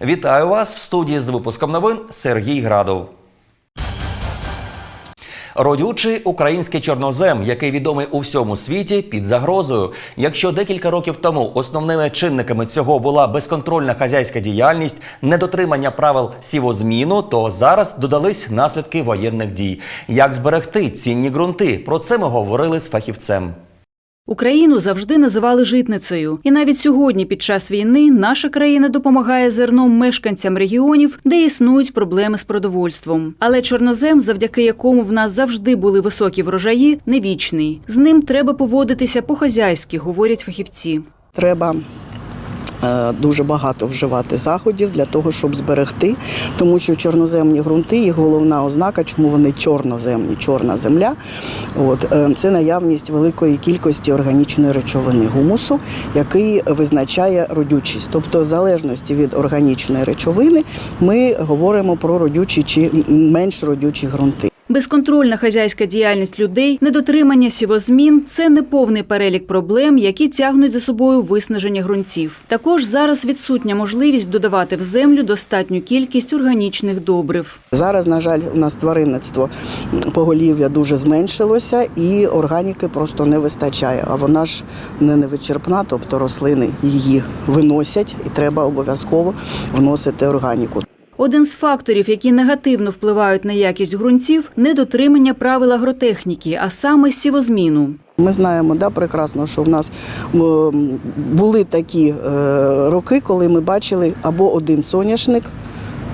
Вітаю вас в студії з випуском новин Сергій Градов. Родючий український чорнозем, який відомий у всьому світі, під загрозою. Якщо декілька років тому основними чинниками цього була безконтрольна хазяйська діяльність, недотримання правил сівозміну, то зараз додались наслідки воєнних дій. Як зберегти цінні ґрунти? Про це ми говорили з фахівцем. Україну завжди називали житницею, і навіть сьогодні, під час війни, наша країна допомагає зерном мешканцям регіонів, де існують проблеми з продовольством. Але чорнозем, завдяки якому в нас завжди були високі врожаї, не вічний. З ним треба поводитися по-хазяйськи, говорять фахівці. Треба дуже багато вживати заходів для того, щоб зберегти, тому що чорноземні ґрунти, їх головна ознака, чому вони чорноземні, чорна земля. От е, це наявність великої кількості органічної речовини гумусу, який визначає родючість. Тобто, в залежності від органічної речовини, ми говоримо про родючі чи менш родючі ґрунти. Безконтрольна хазяйська діяльність людей, недотримання сівозмін це не повний перелік проблем, які тягнуть за собою виснаження ґрунтів. Також зараз відсутня можливість додавати в землю достатню кількість органічних добрив. Зараз, на жаль, у нас тваринництво поголів'я дуже зменшилося, і органіки просто не вистачає. А вона ж не невичерпна, тобто рослини її виносять, і треба обов'язково вносити органіку. Один з факторів, які негативно впливають на якість ґрунтів, недотримання правил агротехніки, а саме сівозміну. Ми знаємо да, прекрасно, що в нас були такі е, роки, коли ми бачили або один соняшник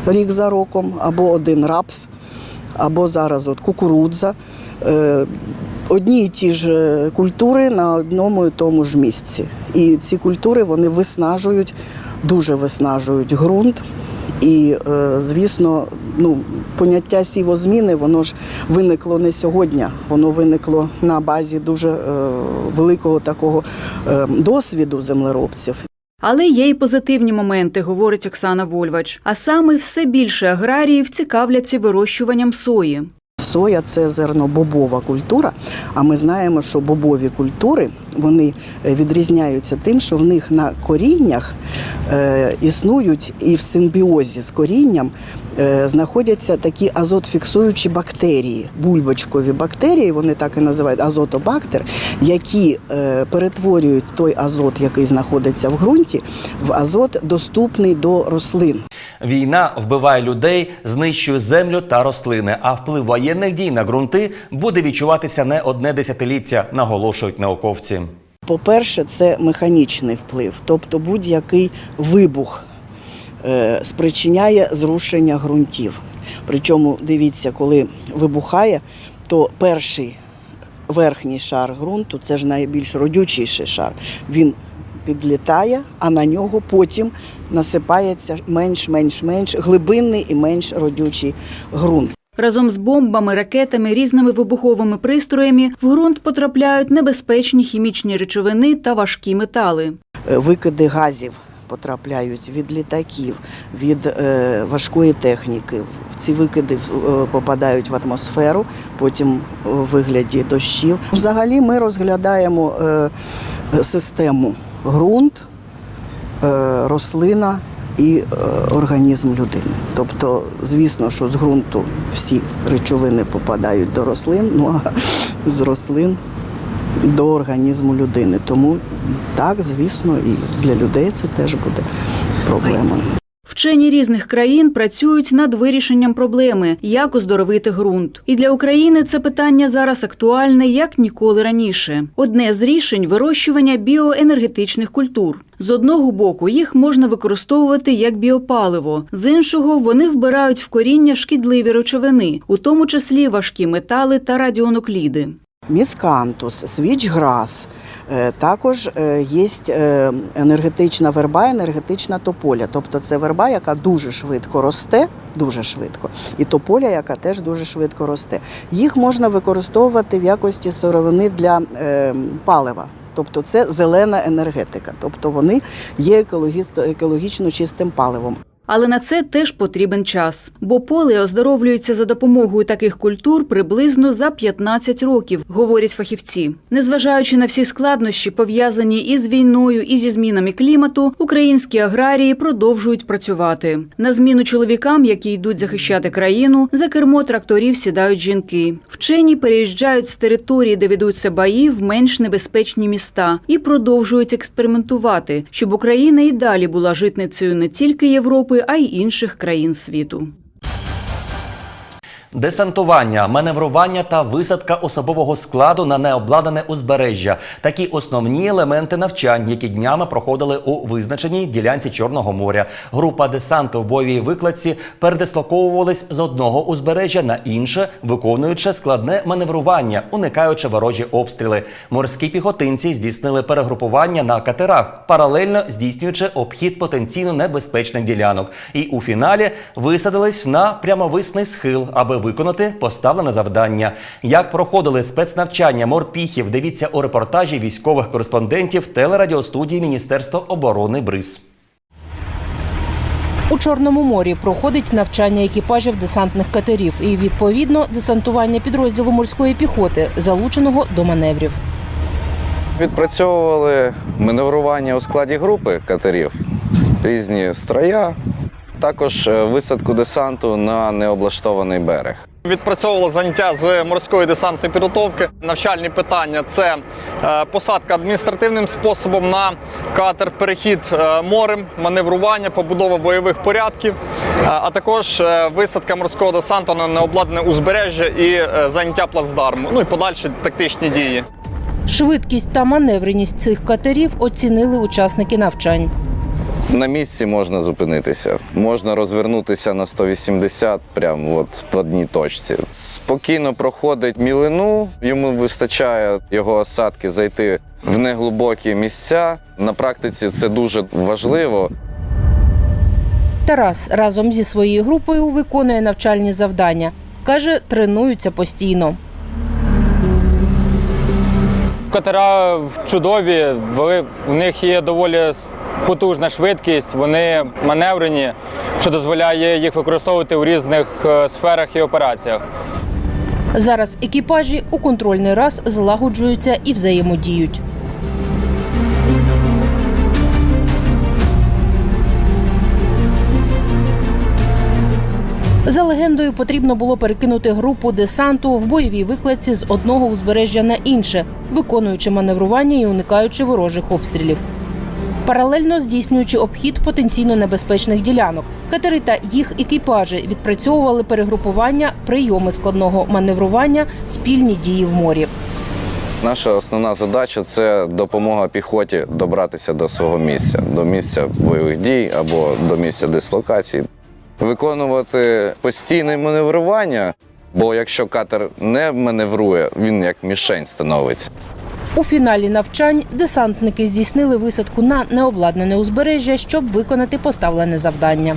рік за роком, або один рапс, або зараз от кукурудза. Е, Одні і ті ж е, культури на одному і тому ж місці. І ці культури вони виснажують, дуже виснажують ґрунт. І, е, звісно, ну, поняття сівозміни, воно ж виникло не сьогодні, воно виникло на базі дуже великого такого досвіду землеробців. Але є й позитивні моменти, говорить Оксана Вольвач. А саме все більше аграріїв цікавляться вирощуванням сої. Соя це зернобобова культура. А ми знаємо, що бобові культури вони е, відрізняються тим, що в них на коріннях е, існують і в симбіозі з корінням знаходяться такі азотфіксуючі бактерії, бульбочкові бактерії, вони так і називають азотобактер, які е, перетворюють той азот, який знаходиться в ґрунті, в азот доступний до рослин. Війна вбиває людей, знищує землю та рослини. А вплив воєнних дій на ґрунти буде відчуватися не одне десятиліття, наголошують науковці. По-перше, це механічний вплив, тобто будь-який вибух е, спричиняє зрушення ґрунтів. Причому дивіться, коли вибухає, то перший верхній шар ґрунту це ж найбільш родючіший шар. Він підлітає, а на нього потім насипається менш-менш-менш глибинний і менш родючий ґрунт. Разом з бомбами, ракетами, різними вибуховими пристроями в ґрунт потрапляють небезпечні хімічні речовини та важкі метали. Е, викиди газів потрапляють від літаків, від е, важкої техніки. В Ці викиди е, попадають в атмосферу, потім у вигляді дощів. Взагалі ми розглядаємо е, систему ґрунт, рослина і організм людини. Тобто, звісно, що з ґрунту всі речовини попадають до рослин, ну а з рослин до організму людини. Тому так, звісно, і для людей це теж буде проблемою. Вчені різних країн працюють над вирішенням проблеми, як оздоровити ґрунт. І для України це питання зараз актуальне як ніколи раніше. Одне з рішень вирощування біоенергетичних культур. З одного боку їх можна використовувати як біопаливо, з іншого вони вбирають в коріння шкідливі речовини, у тому числі важкі метали та радіонукліди. Міскантус, свічграс, е, також е, є е, енергетична верба, енергетична тополя. Тобто це верба, яка дуже швидко росте, дуже швидко, і тополя, яка теж дуже швидко росте. Їх можна використовувати в якості сировини для палива. Тобто це зелена енергетика, тобто вони є екологічно чистим паливом. Але на це теж потрібен час. Бо поле оздоровлюється за допомогою таких культур приблизно за 15 років, говорять фахівці. Незважаючи на всі складнощі, пов'язані із війною і зі змінами клімату, українські аграрії продовжують працювати. На зміну чоловікам, які йдуть захищати країну, за кермо тракторів сідають жінки. Вчені переїжджають з території, де ведуться бої, в менш небезпечні міста і продовжують експериментувати, щоб Україна і далі була житницею не тільки Європи, а й інших країн світу. Десантування, маневрування та висадка особового складу на необладнане узбережжя такі основні елементи навчань, які днями проходили у визначеній ділянці Чорного моря. Група десанту в бойовій викладці передислоковувались з одного узбережжя на інше, виконуючи складне маневрування, уникаючи ворожі обстріли. Морські піхотинці здійснили перегрупування на катерах, паралельно здійснюючи обхід потенційно небезпечних ділянок. І у фіналі висадились на прямовисний схил, аби виконати поставлене завдання. Як проходили спецнавчання морпіхів, дивіться у репортажі військових кореспондентів телерадіостудії Міністерства оборони БРИЗ. У Чорному морі проходить навчання екіпажів десантних катерів і відповідно десантування підрозділу морської піхоти, залученого до маневрів. Відпрацьовували маневрування у складі групи катерів, різні строя, також е, висадку десанту на необлаштований берег. Відпрацьовували заняття з морської десантної підготовки. Навчальні питання це е, посадка адміністративним способом на катер, перехід е, морем, маневрування, побудова бойових порядків, а також висадка морського десанту на необладнане узбережжя і заняття плацдарму. Ну і подальші тактичні дії. Швидкість та маневреність цих катерів оцінили учасники навчань. На місці можна зупинитися, можна розвернутися на 180 прямо от в одній точці. Спокійно проходить мілину, йому вистачає його осадки зайти в неглибокі місця. На практиці це дуже важливо. Тарас разом зі своєю групою виконує навчальні завдання. Каже, тренуються постійно. Катера чудові, вели- у них є доволі потужна швидкість, вони маневрені, що дозволяє їх використовувати у різних е, сферах і операціях. Зараз екіпажі у контрольний раз злагоджуються і взаємодіють. За легендою, потрібно було перекинути групу десанту в бойовій викладці з одного узбережжя на інше, виконуючи маневрування і уникаючи ворожих обстрілів. Паралельно здійснюючи обхід потенційно небезпечних ділянок, катери та їх екіпажі відпрацьовували перегрупування, прийоми складного маневрування, спільні дії в морі. Наша основна задача це допомога піхоті добратися до свого місця, до місця бойових дій або до місця дислокації. Виконувати постійне маневрування, бо якщо катер не маневрує, він як мішень становиться. У фіналі навчань десантники здійснили висадку на необладнане узбережжя, щоб виконати поставлене завдання.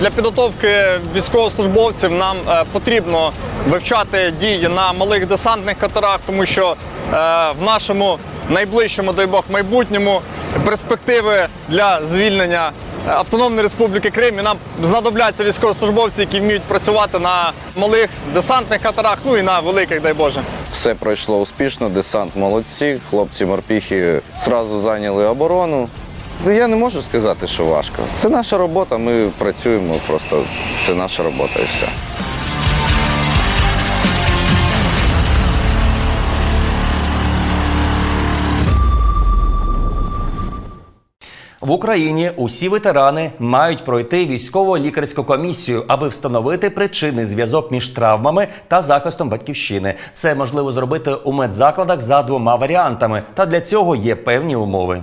Для підготовки військовослужбовців нам е, потрібно вивчати дії на малих десантних катерах, тому що е, в нашому найближчому, дай Бог, майбутньому перспективи для звільнення Автономної Республіки Крим і нам знадобляться військовослужбовці, які вміють працювати на малих десантних катерах, ну і на великих, дай Боже. Все пройшло успішно, десант молодці, хлопці морпіхи зразу зайняли оборону. Я не можу сказати, що важко. Це наша робота, ми працюємо, просто це наша робота і все. В Україні усі ветерани мають пройти військово-лікарську комісію, аби встановити причинний зв'язок між травмами та захистом батьківщини. Це можливо зробити у медзакладах за двома варіантами, та для цього є певні умови.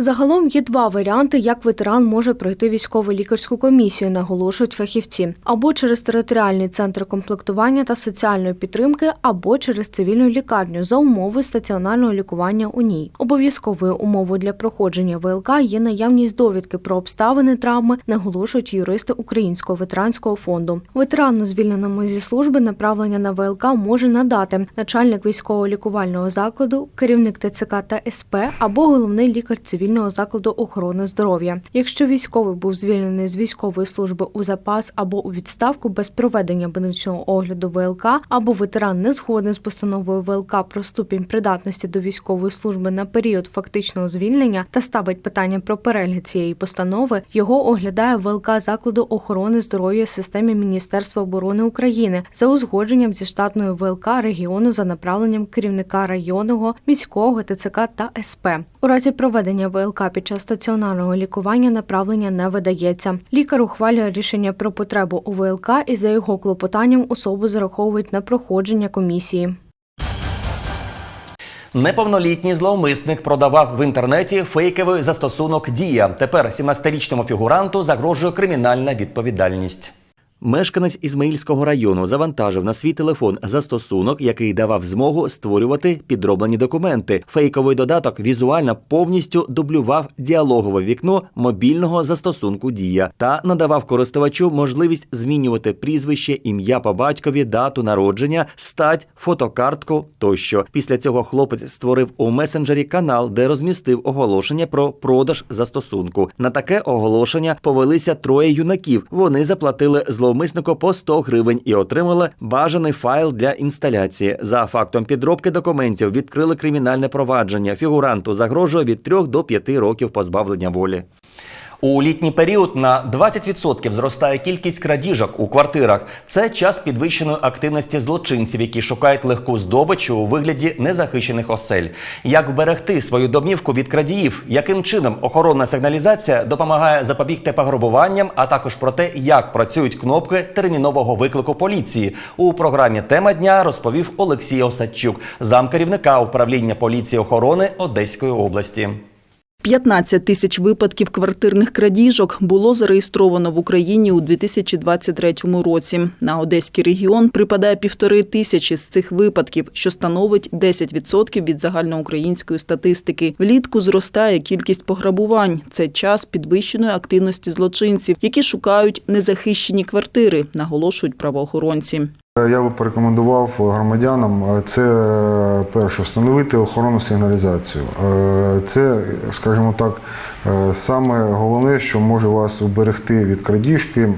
Загалом є два варіанти, як ветеран може пройти військово-лікарську комісію, наголошують фахівці, або через територіальний центр комплектування та соціальної підтримки, або через цивільну лікарню за умови стаціонарного лікування у ній. Обов'язковою умовою для проходження ВЛК є наявність довідки про обставини травми, наголошують юристи Українського ветеранського фонду. Ветерану, звільненому зі служби, направлення на ВЛК може надати начальник військово-лікувального закладу, керівник ТЦК та СП або головний лікар цивільного закладу охорони здоров'я. Якщо військовий був звільнений з військової служби у запас або у відставку без проведення медичного огляду ВЛК, або ветеран не згоден з постановою ВЛК про ступінь придатності до військової служби на період фактичного звільнення та ставить питання про перегляд цієї постанови, його оглядає ВЛК закладу охорони здоров'я в системі Міністерства оборони України за узгодженням зі штатною ВЛК регіону за направленням керівника районного, міського ТЦК та СП. У разі проведення ВЛК під час стаціонарного лікування направлення не видається. Лікар ухвалює рішення про потребу у ВЛК і за його клопотанням особу зараховують на проходження комісії. Неповнолітній зловмисник продавав в інтернеті фейковий застосунок Дія. Тепер 17-річному фігуранту загрожує кримінальна відповідальність. Мешканець Ізмаїльського району завантажив на свій телефон застосунок, який давав змогу створювати підроблені документи. Фейковий додаток візуально повністю дублював діалогове вікно мобільного застосунку Дія та надавав користувачу можливість змінювати прізвище, ім'я по батькові, дату народження, стать, фотокартку тощо. Після цього хлопець створив у месенджері канал, де розмістив оголошення про продаж застосунку. На таке оголошення повелися троє юнаків. Вони заплатили зловмиснику по 100 гривень і отримали бажаний файл для інсталяції. За фактом підробки документів відкрили кримінальне провадження. Фігуранту загрожує від 3 до 5 років позбавлення волі. У літній період на 20% зростає кількість крадіжок у квартирах. Це час підвищеної активності злочинців, які шукають легку здобич у вигляді незахищених осель. Як вберегти свою домівку від крадіїв? Яким чином охоронна сигналізація допомагає запобігти пограбуванням, а також про те, як працюють кнопки термінового виклику поліції у програмі Тема дня розповів Олексій Осадчук, замкерівника управління поліції охорони Одеської області. 15 тисяч випадків квартирних крадіжок було зареєстровано в Україні у 2023 році. На Одеський регіон припадає півтори тисячі з цих випадків, що становить 10% від загальноукраїнської статистики. Влітку зростає кількість пограбувань. Це час підвищеної активності злочинців, які шукають незахищені квартири, наголошують правоохоронці. Я би порекомендував громадянам е, це е, перше встановити охоронну сигналізацію. Е, Це, скажімо так, е, саме головне, що може вас уберегти від крадіжки.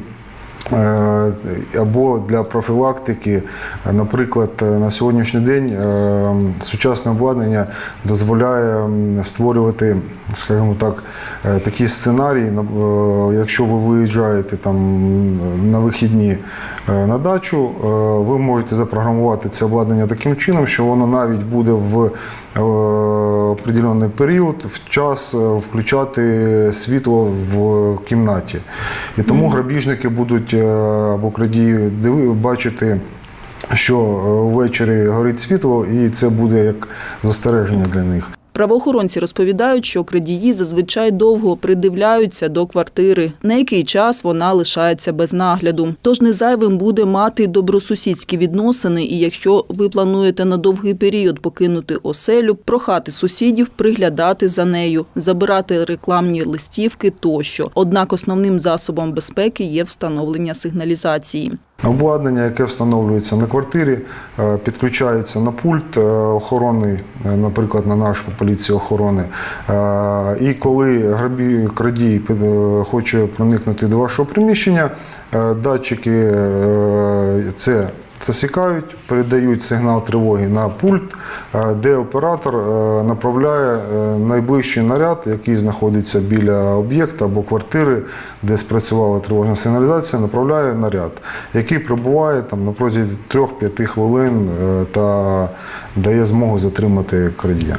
Е, Або для профілактики, Е, наприклад, е, на сьогоднішній день сучасне обладнання дозволяє створювати, скажімо так, такі сценарії. Якщо ви виїжджаєте там на вихідні на дачу, ви можете запрограмувати це обладнання таким чином, що воно навіть буде в е, определений період в час е, включати світло в кімнаті. І тому грабіжники будуть е, або крадії бачити. Що е, ввечері горить світло, і це буде як застереження для них. Правоохоронці розповідають, що крадії зазвичай довго придивляються до квартири, на який час вона лишається без нагляду. Тож не зайвим буде мати добросусідські відносини, і якщо ви плануєте на довгий період покинути оселю, прохати сусідів приглядати за нею, забирати рекламні листівки тощо. Однак основним засобом безпеки є встановлення сигналізації. Обладнання, яке встановлюється на квартирі, е, підключається на пульт е, охорони, е, наприклад, на наш поліцію охорони. І коли крадій хоче проникнути до вашого приміщення, датчики це засікають, передають сигнал тривоги на пульт, е, де оператор е, направляє е, найближчий наряд, який знаходиться біля об'єкта або квартири, де спрацювала тривожна сигналізація, направляє наряд, який прибуває там на протязі 3-5 хвилин та дає змогу затримати крадія.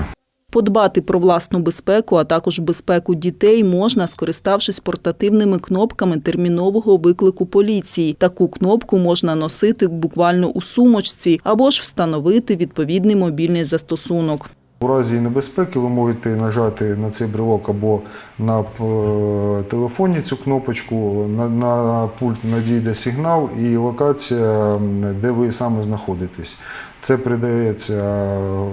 Подбати про власну безпеку, а також безпеку дітей можна, скориставшись портативними кнопками термінового виклику поліції. Таку кнопку можна носити буквально у сумочці або ж встановити відповідний мобільний застосунок. У разі небезпеки ви можете нажати на цей брелок або на е, телефоні цю кнопочку, на, на пульт надійде сигнал і локація, де ви саме знаходитесь. Це передається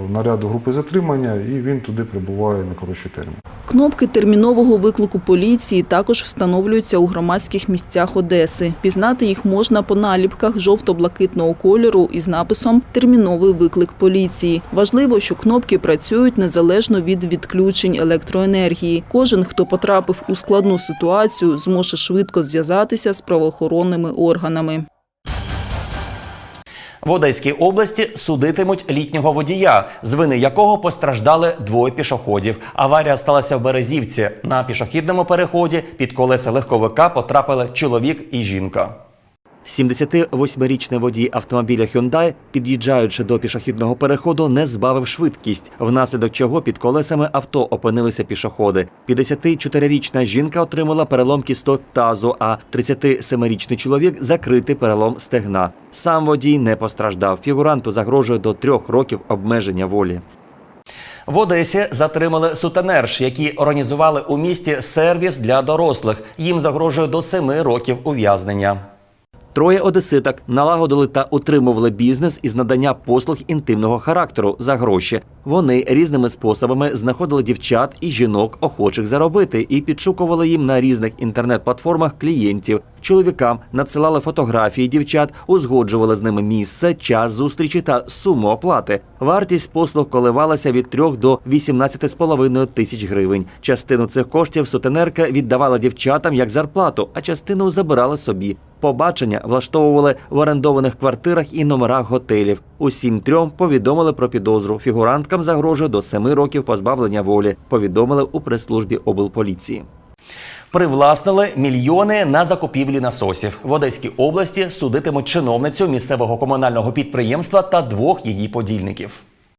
наряду групи затримання і він туди прибуває на коротший термін. Кнопки термінового виклику поліції також встановлюються у громадських місцях Одеси. Пізнати їх можна по наліпках жовто-блакитного кольору із написом Терміновий виклик поліції. Важливо, що кнопки працюють незалежно від відключень електроенергії. Кожен, хто потрапив у складну ситуацію, зможе швидко зв'язатися з правоохоронними органами. В Одеській області судитимуть літнього водія, з вини якого постраждали двоє пішоходів. Аварія сталася в Березівці. На пішохідному переході під колеса легковика потрапили чоловік і жінка. 78-річний водій автомобіля Hyundai, під'їжджаючи до пішохідного переходу, не збавив швидкість, внаслідок чого під колесами авто опинилися пішоходи. 54-річна жінка отримала перелом кісток тазу, а 37-річний чоловік закритий перелом стегна. Сам водій не постраждав. Фігуранту загрожує до трьох років обмеження волі. В Одесі затримали сутенерш, які організували у місті сервіс для дорослих. Їм загрожує до семи років ув'язнення. Троє одеситок налагодили та утримували бізнес із надання послуг інтимного характеру за гроші. Вони різними способами знаходили дівчат і жінок, охочих заробити, і підшукували їм на різних інтернет-платформах клієнтів. Чоловікам надсилали фотографії дівчат, узгоджували з ними місце, час зустрічі та суму оплати. Вартість послуг коливалася від 3 до 18,5 тисяч гривень. Частину цих коштів сутенерка віддавала дівчатам як зарплату, а частину забирала собі. Побачення влаштовували в орендованих квартирах і номерах готелів. Усім трьом повідомили про підозру. Фігуранткам загрожує до семи років позбавлення волі. Повідомили у прес-службі облполіції. Привласнили мільйони на закупівлі насосів. В Одеській області судитимуть чиновницю місцевого комунального підприємства та двох її подільників.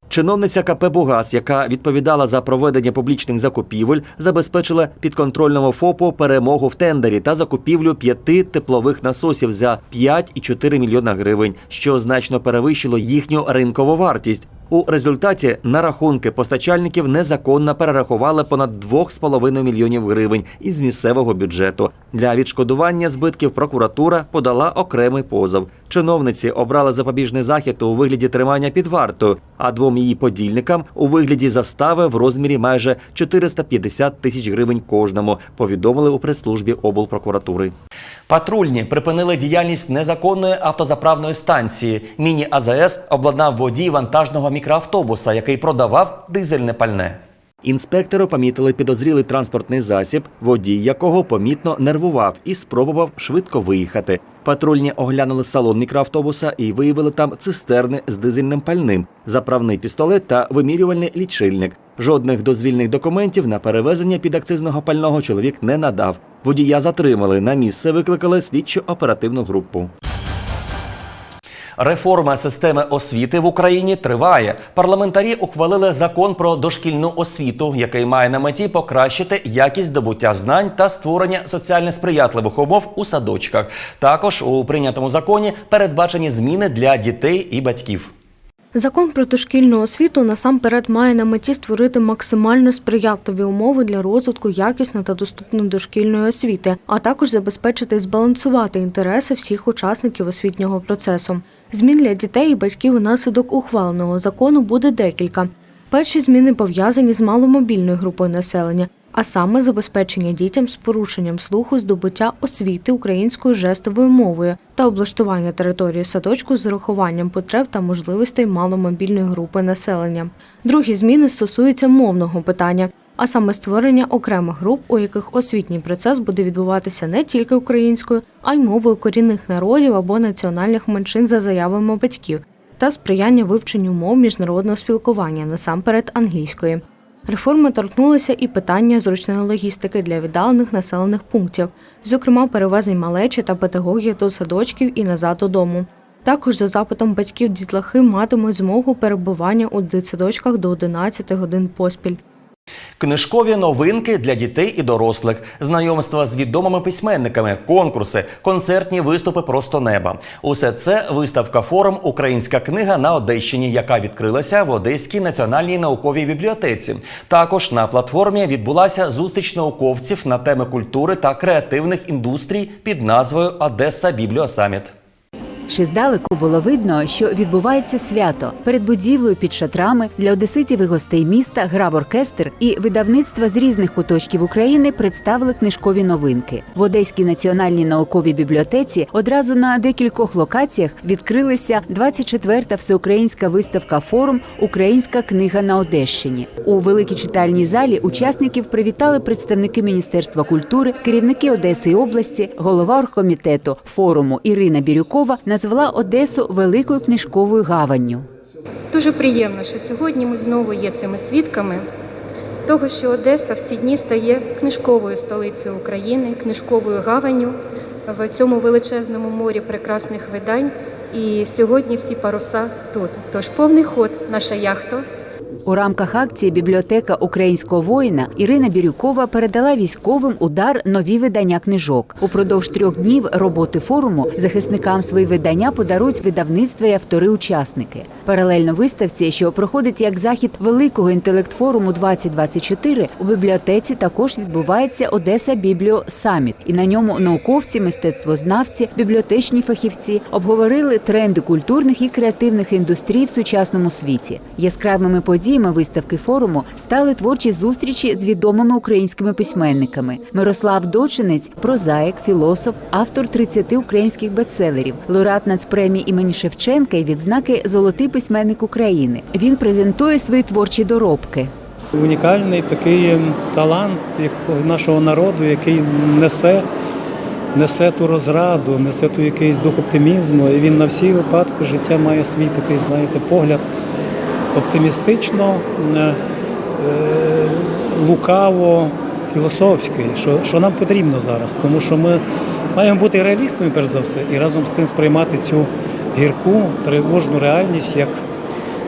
Чиновниця КП «Бугаз», яка відповідала за проведення публічних закупівель, забезпечила підконтрольному ФОПу перемогу в тендері та закупівлю п'яти теплових насосів за 5,4 мільйона гривень, що значно перевищило їхню ринкову вартість. У результаті на рахунки постачальників незаконно перерахували понад 2,5 мільйонів гривень із місцевого бюджету. Для відшкодування збитків прокуратура подала окремий позов. Чиновниці обрали запобіжний захід у вигляді тримання під вартою, а двом її подільникам у вигляді застави в розмірі майже 450 тисяч гривень кожному. Повідомили у прес-службі облпрокуратури. Патрульні припинили діяльність незаконної автозаправної станції. Міні АЗС обладнав водій вантажного мікроавтобуса, який продавав дизельне пальне. Інспектори помітили підозрілий транспортний засіб, водій якого помітно нервував і спробував швидко виїхати. Патрульні оглянули салон мікроавтобуса і виявили там цистерни з дизельним пальним, заправний пістолет та вимірювальний лічильник. Жодних дозвільних документів на перевезення підакцизного пального чоловік не надав. Водія затримали. На місце викликали слідчо оперативну групу. Реформа системи освіти в Україні триває. Парламентарі ухвалили закон про дошкільну освіту, який має на меті покращити якість здобуття знань та створення соціально сприятливих умов у садочках. Також у прийнятому законі передбачені зміни для дітей і батьків. Закон про дошкільну освіту насамперед має на меті створити максимально сприятливі умови для розвитку якісної та доступної дошкільної освіти, а також забезпечити збалансувати інтереси всіх учасників освітнього процесу. Змін для дітей і батьків унаслідок ухваленого закону буде декілька. Перші зміни пов'язані з маломобільною групою населення, а саме забезпечення дітям з порушенням слуху здобуття освіти українською жестовою мовою та облаштування території садочку з урахуванням потреб та можливостей маломобільної групи населення. Другі зміни стосуються мовного питання, а саме створення окремих груп, у яких освітній процес буде відбуватися не тільки українською, а й мовою корінних народів або національних меншин за заявами батьків, та сприяння вивченню мов міжнародного спілкування, насамперед англійської. Реформа торкнулася і питання зручної логістики для віддалених населених пунктів, зокрема перевезень малечі та педагогів до садочків і назад додому. Також за запитом батьків дітлахи матимуть змогу перебування у дитсадочках до 11 годин поспіль. Книжкові новинки для дітей і дорослих, знайомства з відомими письменниками, конкурси, концертні виступи просто неба. Усе це виставка форум Українська книга на Одещині, яка відкрилася в Одеській національній науковій бібліотеці. Також на платформі відбулася зустріч науковців на теми культури та креативних індустрій під назвою Одеса Бібліосаміт. Ще здалеку було видно, що відбувається свято. Перед будівлею під шатрами для одеситів і гостей міста грав оркестр, і видавництва з різних куточків України представили книжкові новинки. В Одеській національній науковій бібліотеці одразу на декількох локаціях відкрилася 24-та всеукраїнська виставка форум Українська книга на Одещині. У великій читальній залі учасників привітали представники Міністерства культури, керівники Одеси і області, голова оргкомітету форуму Ірина Бірюкова назвала Одесу великою книжковою гаванню. Дуже приємно, що сьогодні ми знову є цими свідками того, що Одеса в ці дні стає книжковою столицею України, книжковою гаванню в цьому величезному морі прекрасних видань. І сьогодні всі паруса тут. Тож повний ход, наша яхта. У рамках акції Бібліотека українського воїна Ірина Бірюкова передала військовим удар нові видання книжок. Упродовж трьох днів роботи форуму захисникам свої видання подарують видавництва і автори-учасники. Паралельно виставці, що проходить як захід великого інтелект-форуму 2024, у бібліотеці також відбувається Одеса Бібліо Саміт, і на ньому науковці, мистецтвознавці, бібліотечні фахівці обговорили тренди культурних і креативних індустрій в сучасному світі. Яскравими подіями виставки форуму стали творчі зустрічі з відомими українськими письменниками. Мирослав Дочинець, прозаїк, філософ, автор 30 українських бестселерів, лауреат нацпремії імені Шевченка і відзнаки Золотий письменник України. Він презентує свої творчі доробки. унікальний такий ем, талант нашого народу, який несе, несе ту розраду, несе ту якийсь дух оптимізму. І він на всі випадки життя має свій такий, знаєте, погляд оптимістично, е, лукаво, філософський, що, що нам потрібно зараз. Тому що ми маємо бути реалістами, перш за все, і разом з тим сприймати цю гірку, тривожну реальність як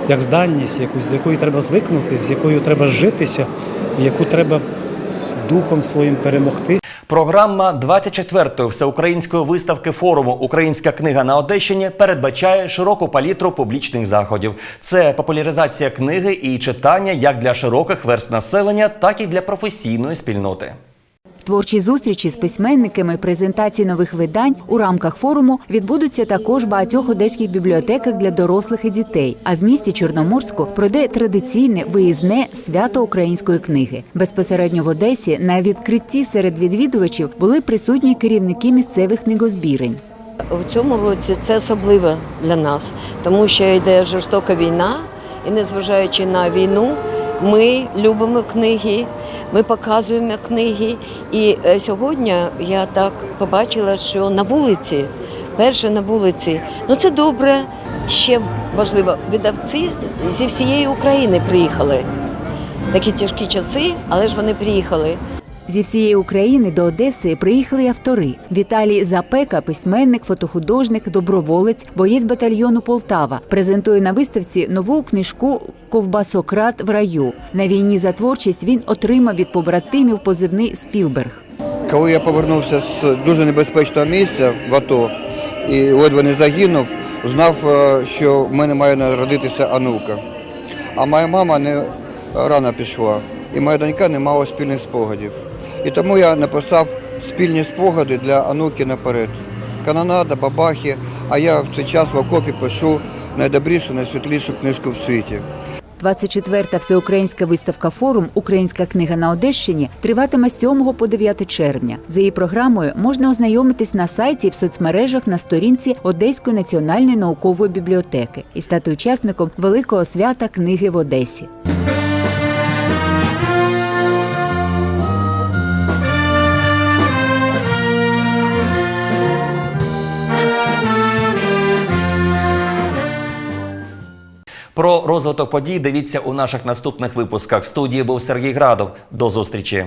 як зданність, якусь, до якої треба звикнути, з якою треба житися, яку треба духом своїм перемогти. Програма 24-ї всеукраїнської виставки форуму Українська книга на Одещині передбачає широку палітру публічних заходів. Це популяризація книги і читання як для широких верст населення, так і для професійної спільноти. Творчі зустрічі з письменниками, презентації нових видань у рамках форуму відбудуться також в багатьох одеських бібліотеках для дорослих і дітей. А в місті Чорноморську пройде традиційне виїзне свято української книги. Безпосередньо в Одесі на відкритті серед відвідувачів були присутні керівники місцевих книгозбірень. У цьому році це особливо для нас, тому що йде жорстока війна, і незважаючи на війну, ми любимо книги, ми показуємо книги. І е, сьогодні я так побачила, що на вулиці, перше на вулиці, ну це добре. Ще важливо, видавці зі всієї України приїхали. Такі тяжкі часи, але ж вони приїхали. Зі всієї України до Одеси приїхали автори. Віталій Запека, письменник, фотохудожник, доброволець, боєць батальйону Полтава, презентує на виставці нову книжку Ковбасократ в раю. На війні за творчість він отримав від побратимів позивний Спілберг. Коли я повернувся з дуже небезпечного місця в АТО і ледве не загинув, знав, е, що в мене має народитися онука. А моя мама не рано пішла, і моя донька не мала спільних спогадів. І тому я написав спільні спогади для онуки наперед. Канонада, бабахи, а я в цей час в окопі пишу найдобрішу, найсвітлішу книжку в світі. 24-та всеукраїнська виставка форум Українська книга на Одещині триватиме з 7 по 9 червня. За її програмою можна ознайомитись на сайті і в соцмережах на сторінці Одеської національної наукової бібліотеки і стати учасником великого свята книги в Одесі. Про розвиток подій дивіться у наших наступних випусках. В студії був Сергій Градов. До зустрічі.